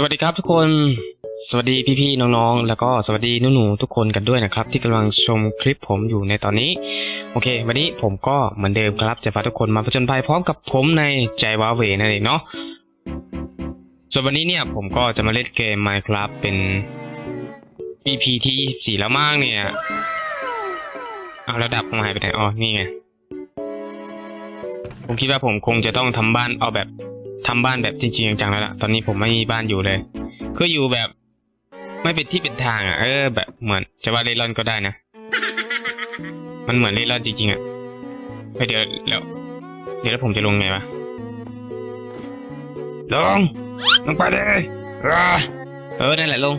สวัสดีครับทุกคน สวัสดีพี่ๆน้องๆ แล้วก็สวัสดีหนูๆทุกคนกันด้วยนะครับ ที่กำลังชมคลิปผมอยู่ในตอนนี้ โอเค วันนี้ผมก็เหมือนเดิมครับ จะพาทุกคนมาผจญภัยพร้อมกับผมในใจว้าเวนั่นเองเนาะส่วนวันนี้เนี่ยผมก็จะมาเล่นเกม Minecraft เป็น EP ที่สี่แล้วมากเนี่ยเอาแล้วดับมาหายไปไหนอ๋อนี่ไงผมคิดว่าผมคงจะต้องทำบ้านเอาแบบ ทำบ้านแบบจริงๆจังๆแล้วล่ะ ตอนนี้ผมไม่มีบ้านอยู่เลย ก็อยู่แบบไม่เป็นที่เป็นทางอะ เออ แบบเหมือนจะว่าเล่ร่อนก็ได้นะ มันเหมือนเล่ร่อนจริงๆอะไปเดี๋ยวแล้วเดี๋ยวแล้วผมจะลงไงวะ ลง ลงไปเลย เออ นั่นแหละลง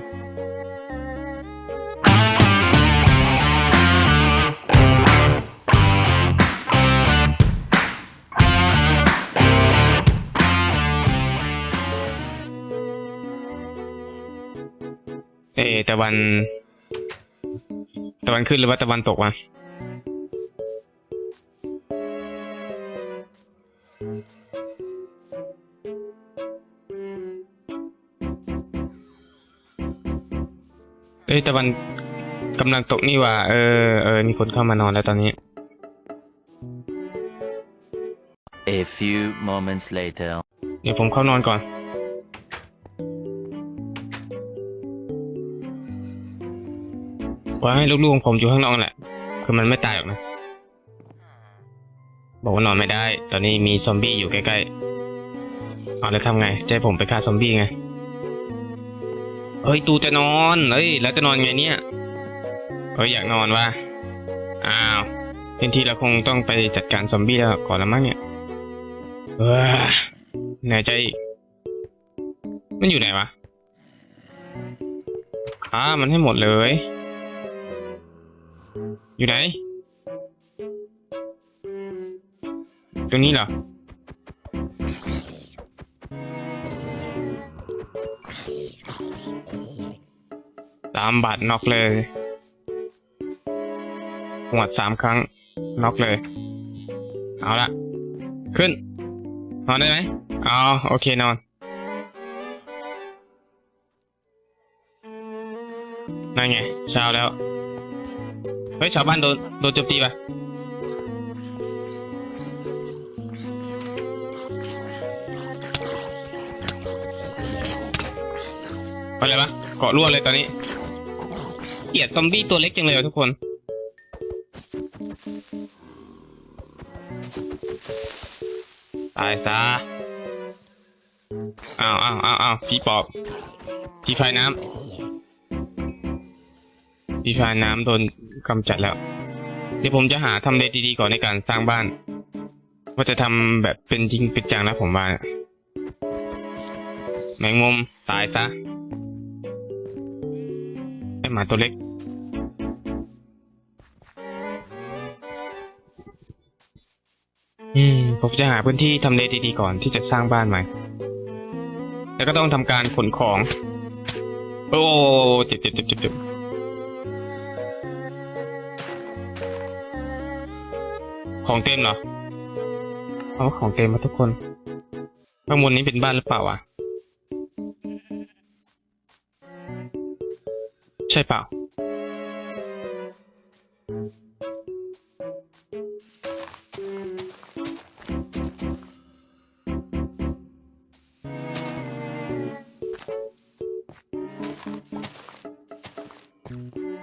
ตะวัน ตะวันขึ้นหรือว่าตะวันตกวะเอ้ยตะวันกำลังตกนี่หว่า เออเออมีคนเข้ามานอนแล้วตอนนี้ A few moments later. เดี๋ยวผมเข้านอนก่อน ว่าให้ลูกๆของผมอยู่ข้างนอกแหละ คือมันไม่ตายหรอกนะ บอกว่านอนไม่ได้ ตอนนี้มีซอมบี้อยู่ใกล้ๆเอาแล้วทำไงจะให้ผมไปฆ่าซอมบี้ไงเอ้ย ตูจะนอนเอ้ย แล้วจะนอนไงเนี่ยเอ้ย อยากนอนว่ะอ้าวเป็นทีเราคงต้องไปจัดการซอมบี้แล้วก่อนละมั้งเนี่ยเออเหนื่อยใจอีก มันอยู่ไหนวะอ่ามันให้หมดเลย อยู่ไหน ตรงนี้เหรอ ตามบัตรน็อกเลยหวดสามครั้ง น็อกเลย เอาละ ขึ้น นอนได้ไหมเอาโอเคนอน นั่นไง เช้าแล้ว เฮ้ยชาวบ้านโดนโดนโจมตีปะอะไรวะเกาะรั่วเลยตอนนี้เกลียดซอมบี้ตัวเล็กจังเลยทุกคน ตายซะอ้าวอ้าวอ้าวอ้าวผีปอบผีพายน้ำ ผีพาน้ำโดนกำจัดแล้ว เดี๋ยวผมจะหาทำเลดีๆก่อนในการสร้างบ้าน ว่าจะทำแบบเป็นจริงเป็นจังนะผมว่าแมงมุมตายซะไอหมาตัวเล็ก อืม ผมจะหาพื้นที่ทำเลดีๆก่อนที่จะสร้างบ้านใหม่ แล้วก็ต้องทำการขนของ โอ้เจ็บเจ็บเจ็บเจ็บ ของเต็มเหรอเอาของเต็มมาทุกคน ข้างบนนี้เป็นบ้านหรือเปล่าวะ ใช่เปล่า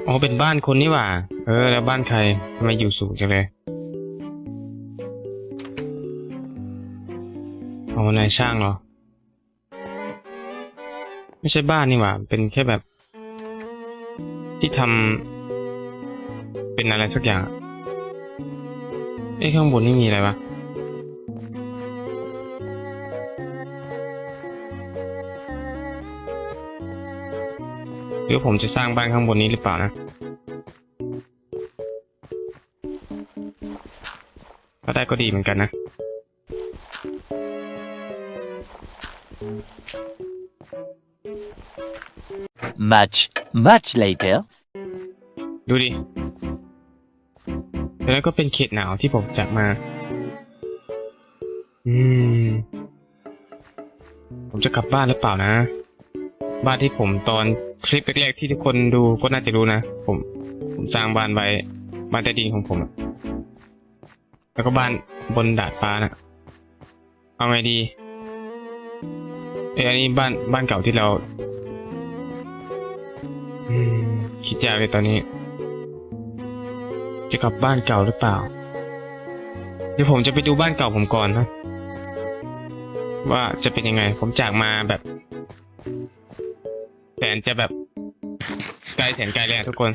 อ๋อ เป็นบ้านคนนี่หว่า เออ แล้วบ้านใครทำไมอยู่สูงจังเลย นายช่างเหรอ ไม่ใช่บ้านนี่หว่า เป็นแค่แบบ ที่ทำเป็นอะไรสักอย่างอะเอ้ข้างบนนี่มีอะไรวะหรือผมจะสร้างบ้านข้างบนนี้หรือเปล่านะถ้าได้ก็ดีเหมือนกันนะ Much, much later. ดูดิ แล้วก็เป็นเขตหนาวที่ผมจากมา อืม ผมจะกลับบ้านหรือเปล่านะ บ้านที่ผมตอนคลิปแรกๆที่ทุกคนดูก็น่าจะรู้นะ ผม ผมสร้างบ้านไว้บ้านใต้ดินของผมอะแล้วก็บ้านบนดาดฟ้านะเอาไงดีเอ้ยอันนี้บ้านบ้านเก่าที่เรา อืมคิดยากเลยตอนนี้ จะกลับบ้านเก่าหรือเปล่า เดี๋ยวผมจะไปดูบ้านเก่าผมก่อนนะ ว่าจะเป็นยังไง ผมจากมาแบบแสนจะแบบไกลแสนไกลเลยอะทุกคน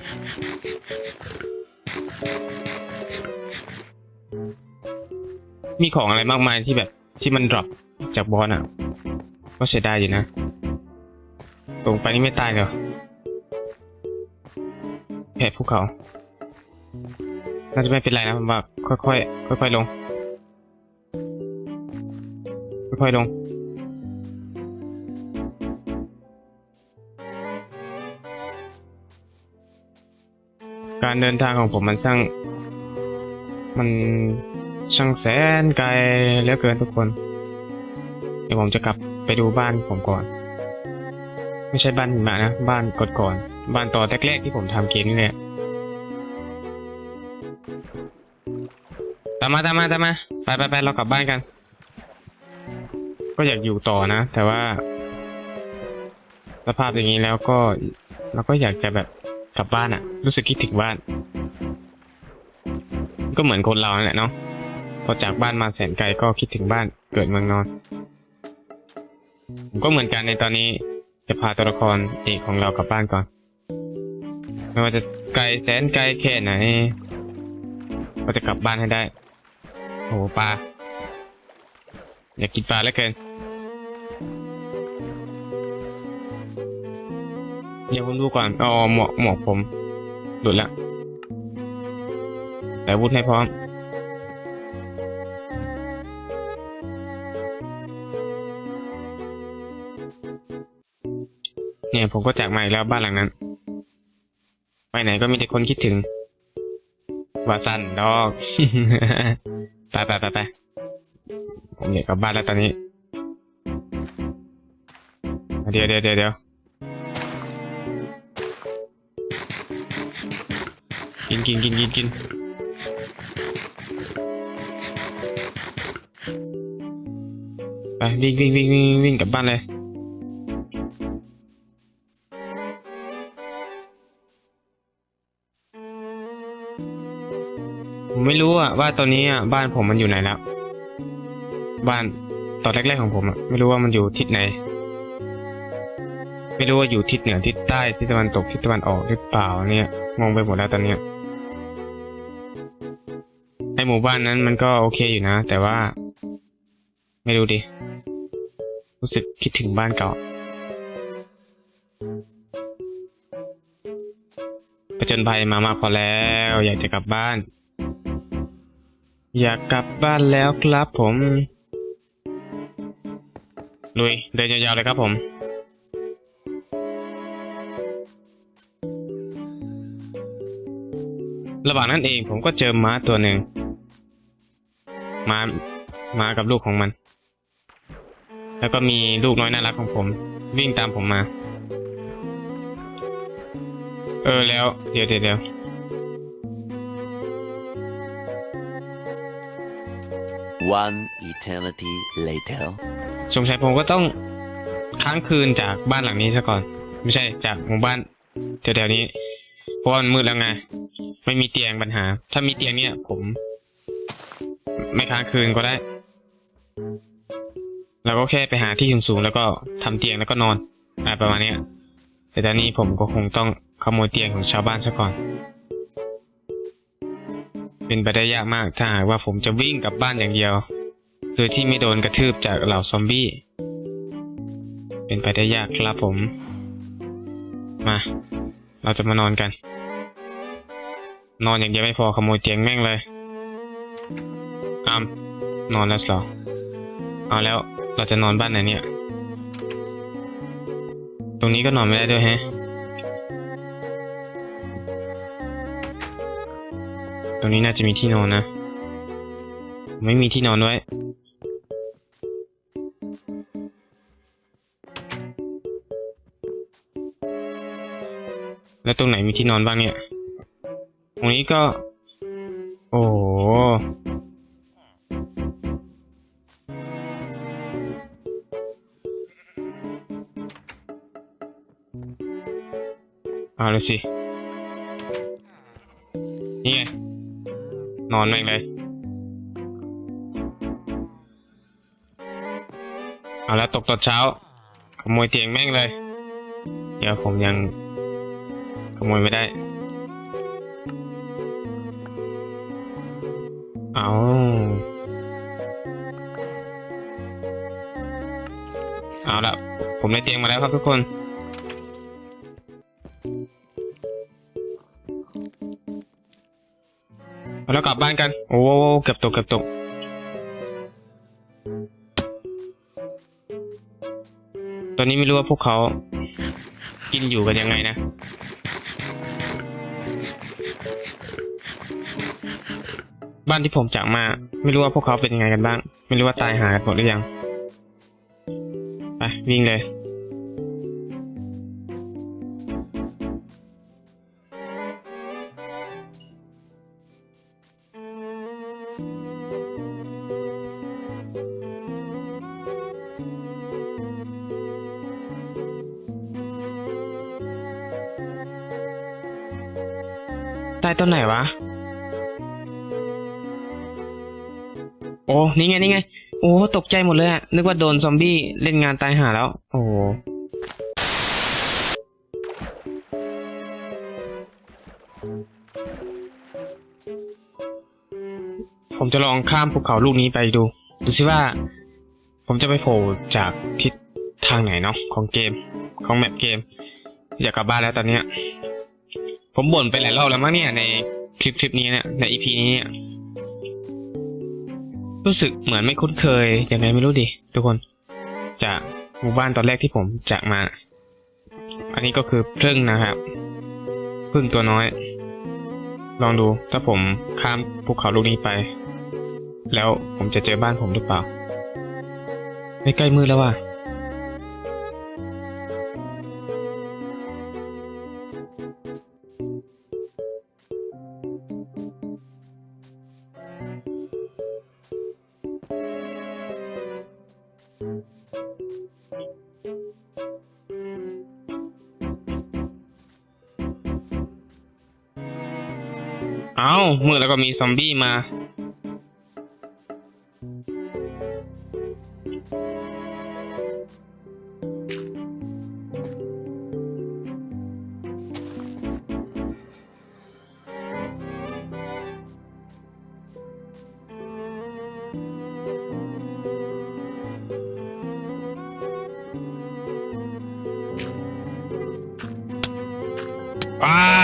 มีของอะไรมากมายที่แบบที่มันดรอปจากบอลอะ ก็เสียดายอยู่นะ ตรงไปนี่ไม่ตายเลยเหรอ แผลภูเขา น่าจะไม่เป็นไรนะผมว่าค่อยๆค่อยๆลง ค่อยๆลง การเดินทางของผมมันช่าง มันช่างแสนไกลเหลือเกินทุกคน เดี๋ยวผมจะกลับไปดูบ้านผมก่อน ไม่ใช่บ้านหิมะนะ บ้านกดก่อน บ้านตอนแรกๆที่ผมทำเกมนี่แหละตามมาตามมาตามมาไปไปไปเรากลับบ้านกัน ก็อยากอยู่ต่อนะ แต่ว่า สภาพอย่างนี้แล้วก็เราก็อยากจะแบบกลับบ้านอะรู้สึกคิดถึงบ้าน ก็เหมือนคนเรานั่นแหละเนาะพอจากบ้านมาแสนไกลก็คิดถึงบ้านเกิดเมืองนอนผมก็เหมือนกันในตอนนี้จะพาตัวละครเอกของเรากลับบ้านก่อน ไม่ว่าจะไกลแสนไกลแค่ไหน ก็จะกลับบ้านให้ได้ โอ้โหปลา อยากกินปลาแล้วเกิน เดี๋ยวผมดูก่อนอ๋อหมวกหมวกผมหลุดละแต่วุธให้พร้อมเนี่ยผมก็จากมาอีกแล้วบ้านหลังนั้น ไปไหนก็มีแต่คนคิดถึงว่าสั้นดอกไปไปไปไปผมอยากกลับบ้านแล้วตอนนี้ เดี๋ยวเดี๋ยวเดี๋ยวเดี๋ยวกินกินกินกินกินไปวิ่งวิ่งวิ่งวิ่งวิ่งกลับบ้านเลย ผมไม่รู้อะว่าตอนนี้อะบ้านผมมันอยู่ไหนแล้ว บ้านตอนแรกๆของผมอะไม่รู้ว่ามันอยู่ทิศไหน ไม่รู้ว่าอยู่ทิศเหนือทิศใต้ทิศตะวันตกทิศตะวันออกหรือเปล่าเนี่ยงงไปหมดแล้วตอนเนี้ยไอหมู่บ้านนั้นมันก็โอเคอยู่นะ แต่ว่า ไม่รู้ดิรู้สึกคิดถึงบ้านเก่าไปจนภัยมามากพอแล้ว อยากจะกลับบ้าน อยากกลับบ้านแล้วครับผมลุยเดินยาวๆเลยครับผมระหว่างนั้นเองผมก็เจอม้าตัวหนึ่งม้าม้ากับลูกของมัน แล้วก็มีลูกน้อยน่ารักของผม วิ่งตามผมมา เออแล้ว เดี๋ยวเดี๋ยว One eternity later. สงสัยผมก็ต้องค้างคืนจากบ้านหลังนี้ซะก่อน ไม่ใช่จากหมู่บ้านแถวๆนี้ เพราะว่ามันมืดแล้วไง ไม่มีเตียงปัญหา ถ้ามีเตียงเนี่ย ผม ไม่ค้างคืนก็ได้เราก็แค่ไปหาที่สูงๆแล้วก็ทำเตียงแล้วก็นอนอะไรประมาณเนี้ยแต่ตอนนี้ผมก็คงต้องขโมยเตียงของชาวบ้านซะก่อน เป็นไปได้ยากมากถ้าหากว่าผมจะวิ่งกลับบ้านอย่างเดียว โดยที่ไม่โดนกระทืบจากเหล่าซอมบี้ เป็นไปได้ยากครับผม มา เราจะมานอนกัน นอนอย่างเดียวไม่พอขโมยเตียงแม่งเลยอามนอนแล้วหรอเอาแล้วเราจะนอนบ้านไหนเนี่ย ตรงนี้ก็นอนไม่ได้ด้วยแฮะ ตรงนี้น่าจะมีที่นอนนะ ไม่มีที่นอนด้วยแล้วตรงไหนมีที่นอนบ้างเนี่ย ตรงนี้ก็ โอ้โหเอาเลยสิ นอนแม่งเลย เอาแล้วตกตอนเช้า ขโมยเตียงแม่งเลย เดี๋ยวผมยัง ขโมยไม่ได้ เอาเอาละผมได้เตียงมาแล้วครับทุกคน แล้วกลับบ้านกัน โอ้โหเกือบตกเกือบตกตอนนี้ไม่รู้ว่าพวกเขากินอยู่กันยังไงนะ บ้านที่ผมจากมา ไม่รู้ว่าพวกเขาเป็นยังไงกันบ้าง ไม่รู้ว่าตายหากันหมดหรือยัง ไปวิ่งเลย ใต้ต้นไหนวะ โอ้ นี่ไง นี่ไง โอ้ ตกใจหมดเลยอะนึกว่าโดนซอมบี้เล่นงานตายหาแล้ว โอ้ผมจะลองข้ามภูเขาลูกนี้ไปดู ดูสิว่า ผมจะไปโผล่จากทิศ ทางไหนเนาะของเกมของแมปเกม อยากกลับบ้านแล้วตอนเนี้ย ผมบ่นไปหลายรอบแล้วมั้งเนี่ยในคลิปคลิปนี้เนี่ยในอีพีนี้เนี่ยรู้สึกเหมือนไม่คุ้นเคยยังไงไม่รู้ดิทุกคน จากหมู่บ้านตอนแรกที่ผมจากมา อันนี้ก็คือพึ่งนะครับพึ่งตัวน้อย ลองดูถ้าผมข้ามภูเขาลูกนี้ไป แล้วผมจะเจอบ้านผมหรือเปล่า ไม่ใกล้มืดแล้วว่ะ มืดแล้วก็มีซอมบี้มาอ่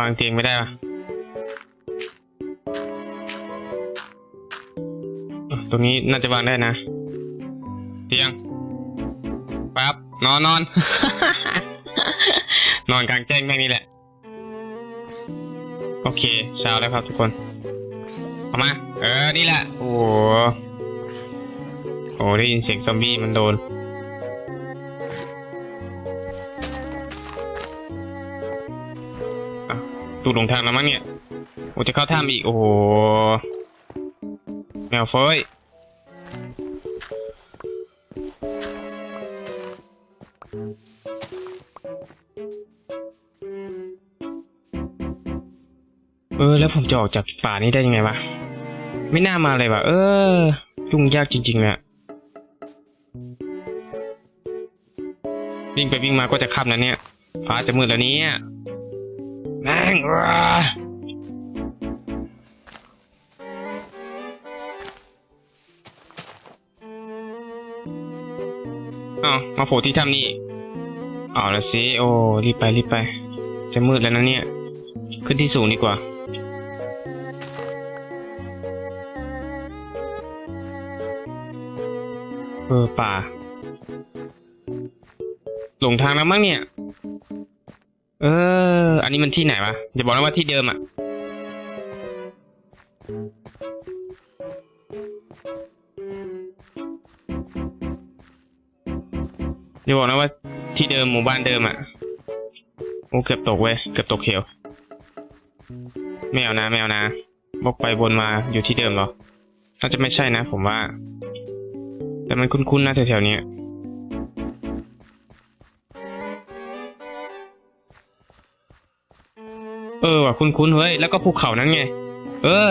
วางเตียงไม่ได้ว่ะอะตรงนี้น่าจะวางได้นะ เตียงปั๊บนอนนอน นอนกลางแจ้งแม่งนี่แหละ โอเคเช้าแล้วครับทุกคน เอามา เออ นี่แหละ โอ้โห โอ้ได้ยินเสียงซอมบี้มันโดน ตูดลงทางแล้วมั้งเนี่ยโอ้จะเข้าถ้ำอีก โอ้โหแมวเฟยเออ แล้วผมจะออกจากป่านี้ได้ยังไงวะ ไม่น่ามาเลยวะเออ ยุ่งยากจริงๆเลยวิ่งไปวิ่งมาก็จะค่ำแล้วเนี่ย ฟ้าจะมืดแล้วเนี่ย แม่งอ้าวมาโผล่ที่ถ้ำนี่เอาล้วสิ โอ้ รีบไป รีบไป จะมืดแล้วนะเนี่ย ขึ้นที่สูงดีกว่า เออ ป่า หลงทางแล้วมั้งเนี่ย เออ นนี้มันที่ไหนวะอย่าบอกนะว่าที่เดิมอะอย่าบอกนะว่าที่เดิมหมู่บ้านเดิมอะโอ้เกือบตกเว้ยเกือบตกเขียวไม่เอานะไม่เอานะบกไปบนมาอยู่ที่เดิมเหรอน่าจะไม่ใช่นะ ผมว่า แต่มันคุ้นๆนะแถวๆนี้ เออว่ะคุ้นๆเฮ้ยแล้วก็ภูเขานั้นไง เออ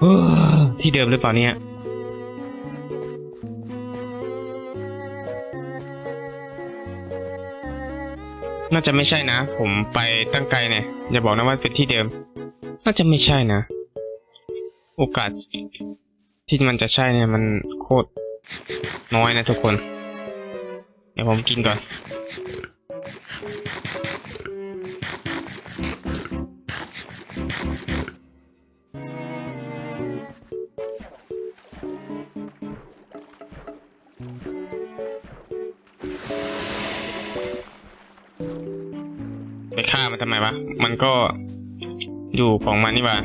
เออที่เดิมหรือเปล่าเนี่ยน่าจะไม่ใช่นะ ผมไปตั้งไกลเนี่ย อย่าบอกนะว่าเป็นที่เดิม น่าจะไม่ใช่นะ โอกาส ที่มันจะใช่เนี่ย มันโคตรน้อยนะทุกคน เดี๋ยวผมกินก่อน ฆ่ามันทำไมวะ มันก็อยู่ของมันนี่หว่า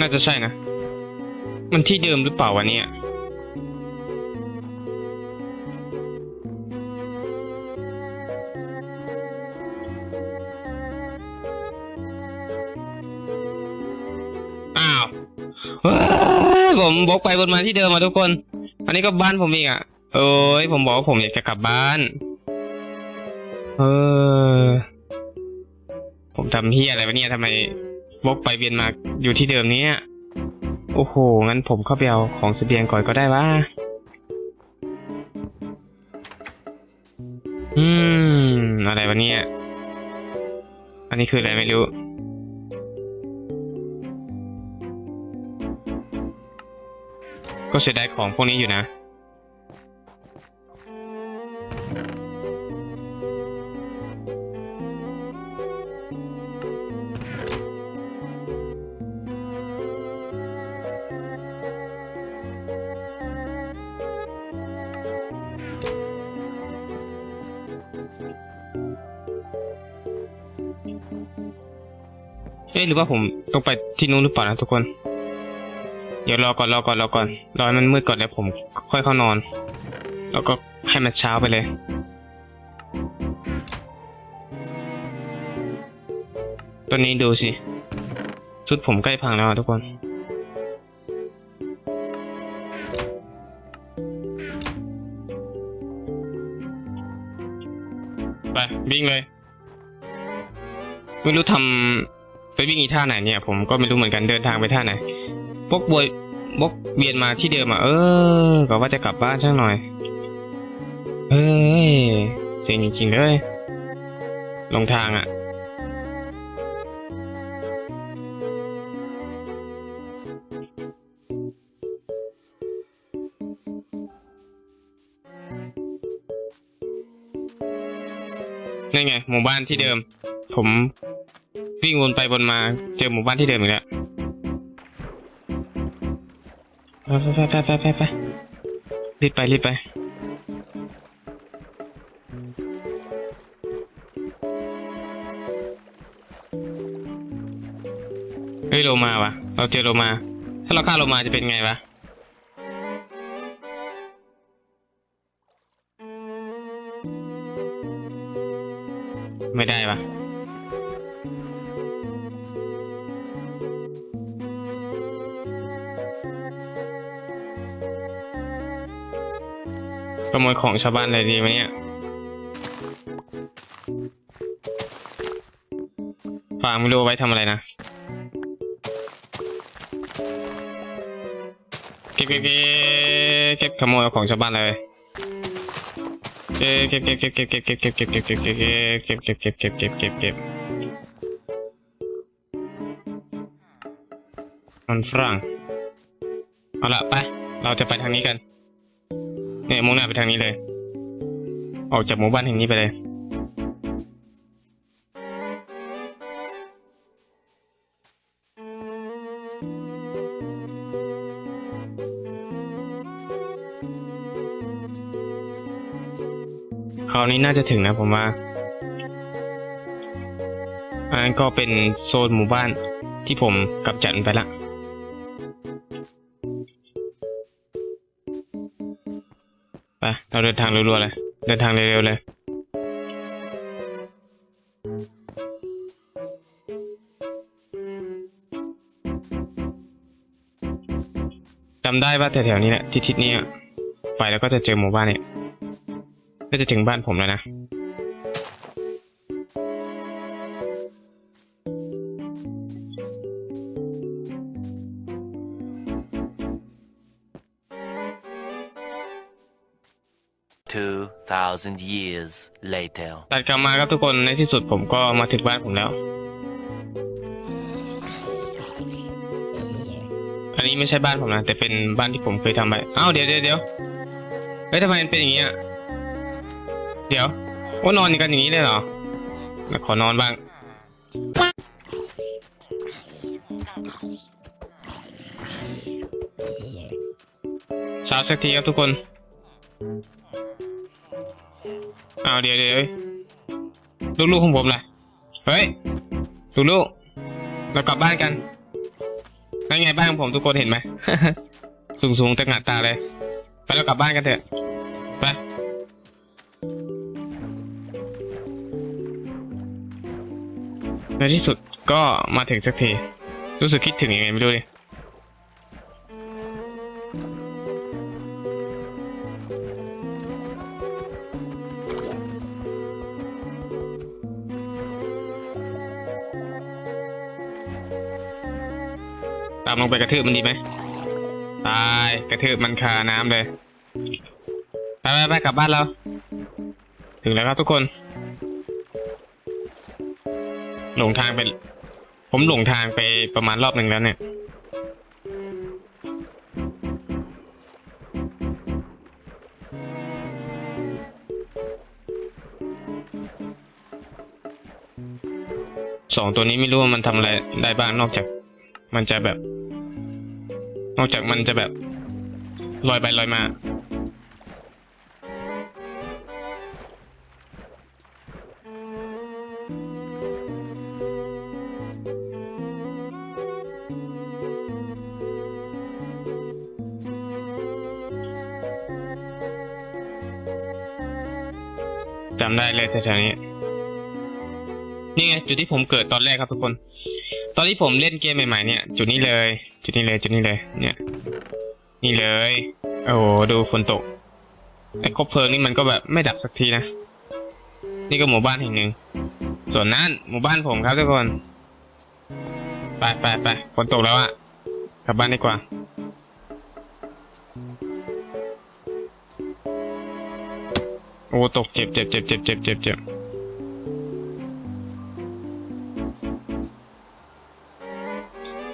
น่าจะใช่นะ มันที่เดิมหรือเปล่าวะเนี่ย อ้าวผมบกไปบนมาที่เดิมมาทุกคน อันนี้ก็บ้านผมอีกอะ เอ้ยผมบอกว่าผมอยากจะกลับบ้าน เออ ผมทำเฮียอะไรวะเนี่ยทำไมวกไปเวียนมาอยู่ที่เดิมเนี้ยโอ้โห งั้นผมเข้าไปเอาของเสบียงก่อนก็ได้วะอืม อะไรวะเนี่ย อันนี้คืออะไรไม่รู้ ก็เสียดายของพวกนี้อยู่นะ รือว่าผมต้องไปที่นู้นหรือเปล่านะทุกคน เดี๋ยวรอก่อนรอก่อนรอก่อนรอให้มันมืดก่อนแล้วผมค่อยเข้านอน แล้วก็ให้มันเช้าไปเลยตอนนี้ดูสิชุดผมใกล้พังแล้วทุกคนไปวิ่งเลย ไม่รู้ทำ ไปวิ่งอีท่าไหนเนี่ย ผมก็ไม่รู้เหมือนกันเดินทางไปท่าไหนพวกบวยบกเบียนมาที่เดิมอะเออก็ว่าจะกลับบ้านช่างหน่อยเฮ้ยเจ๋งจริงๆเลยลงทางอะนี่ไงหมู่บ้านที่เดิม ผม วิ่งวนไปวนมาเจอหมู่บ้านที่เดิมอีกแล้วไปไปไปไปไปไปรีบไปรีบไปเฮ้ยโลมาวะเราเจอโลมา ถ้าเราฆ่าโลมาจะเป็นไงวะไม่ได้ปะ โมยของชาวบ้านเลยดีไหมเนี่ยฝากไม่รู้ไว้ทำอะไรนะเก็บเก็บเก็บเก็บขโมยเอาของชาวบ้านเลยเก็บเก็บเก็บเก็บเก็บเก็บเก็บเก็บเก็บเก็บเก็บเก็บเก็บเก็บเก็บเก็บเก็บเก็บเก็บมันฝรั่งเอาละไป เราจะไปทางนี้กัน เนี่ยมุ่งหน้าไปทางนี้เลย ออกจากหมู่บ้านแห่งนี้ไปเลย คราวนี้น่าจะถึงนะผมว่า อันนั้นก็เป็นโซนหมู่บ้านที่ผมกับจันไปละ เราเดินทางรัวๆเลย เดินทางเร็วๆเลยจำได้ว่าแถวๆนี้แหละทิศนี้ไปแล้วก็จะเจอหมู่บ้านเนี่ยก็จะถึงบ้านผมแล้วนะ 2,000 years later. ตัดกลับมาครับทุกคนในที่สุดผมก็มาถึงบ้านผมแล้ว อันนี้ไม่ใช่บ้านผมนะ แต่เป็นบ้านที่ผมเคยทำไปอ้าวเดี๋ยวเดี๋ยวเดี๋ยวเฮ้ยทำไมมันเป็นอย่างนี้อะเดี๋ยวว่านอนกันอย่างนี้เลยเหรอขอนอนบ้างเช้าสักทีครับทุกคนาวเดี๋ยวเดี๋ยวลูกๆของผมล่ะเฮ้ยลูกๆเรากลับบ้านกันนั่นไงบ้านของผมทุกคนเห็นไหมสูงสูงๆตะหงัดตาเลย ไปเรากลับบ้านกันเถอะไปในที่สุดก็มาถึงสักทีรู้สึกคิดถึงยังไงไม่รู้เลย ตามลงไปกระทืบมันดีไหมตายกระทืบมันคาน้ำเลยไปไปไปกลับบ้านเรา ถึงแล้วครับทุกคน หลงทางไป ผมหลงทางไปประมาณรอบหนึ่งแล้วเนี่ยสองตัวนี้ไม่รู้ว่ามันทำอะไรได้บ้างนอกจาก มันจะแบบ นอกจากมันจะแบบลอยไปลอยมา จำได้เลยแถวๆนี้ นี่ไงจุดที่ผมเกิดตอนแรกครับทุกคน ตอนที่ผมเล่นเกมใหม่ๆเนี่ย จุดนี้เลย จุดนี้เลยจุดนี้เลย เนี่ย นี่เลย โอ้โหดูฝนตกไอ้คบเพลิงนี่มันก็แบบไม่ดับสักทีนะ นี่ก็หมู่บ้านแห่งหนึ่ง ส่วนนั้นหมู่บ้านผมครับทุกคน ไปไปไปฝนตกแล้วอะกลับบ้านดีกว่า โอ้ตกเจ็บเจ็บเจ็บเจ็บเจ็บเจ็บเจ็บ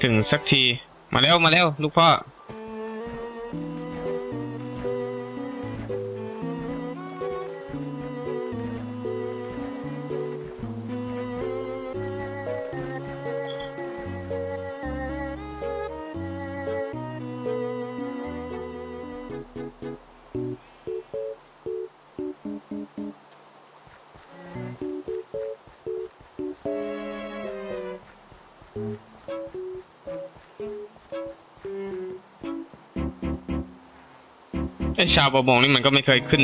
ถึงสักที มาเร็วมาเร็วลูกพ่อ ไอชาวประมงนี่มันก็ไม่เคยขึ้น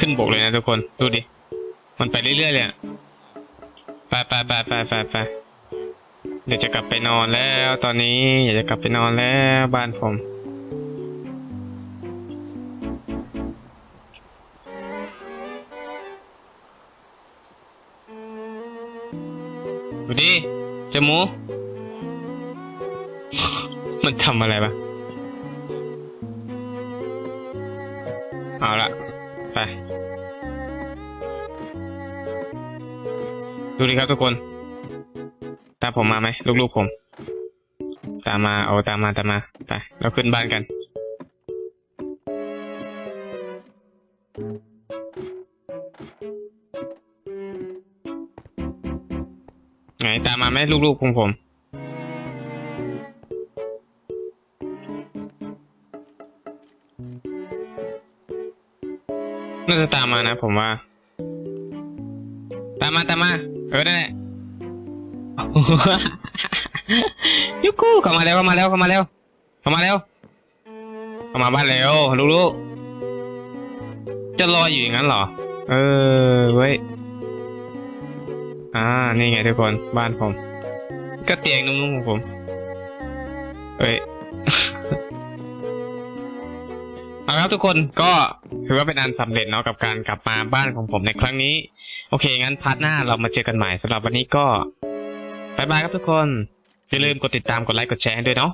ขึ้นบกเลยนะทุกคน ดูดิ มันไปเรื่อยๆเลยไปไปไปไปไปไปเดี๋ยวจะกลับไปนอนแล้วตอนนี้อยากจะกลับไปนอนแล้วบ้านผม ดูดิเจมูมันทำอะไรปะ เอาละไป ดูดิครับทุกคน ตามผมมาไหมลูกๆผม ตามมาเอาตามมาตามมาไปเราขึ้นบ้านกันไงตามมาไหมลูกๆของผม ตามมานะผมว่า ตามมาตามมา เออนั่นแหละยุกูเข้ามาแล้วเข้ามาแล้วเข้ามาแล้วเข้ามาแล้วเข้ามาบ้านแล้วลูกๆจะรออยู่อย่างนั้นเหรอ เออเว้ยอ่านี่ไงทุกคนบ้านผม ก็เตียงนุ่มๆของผมเฮ้ย เอาละครับทุกคนก็ถือว่าเป็นอันสำเร็จเนาะกับการกลับมาบ้านของผมในครั้งนี้ โอเค งั้นพาร์ทหน้าเรามาเจอกันใหม่สำหรับวันนี้ก็บายบายครับทุกคนอย่าลืมกดติดตามกดไลค์กดแชร์ด้วยเนาะ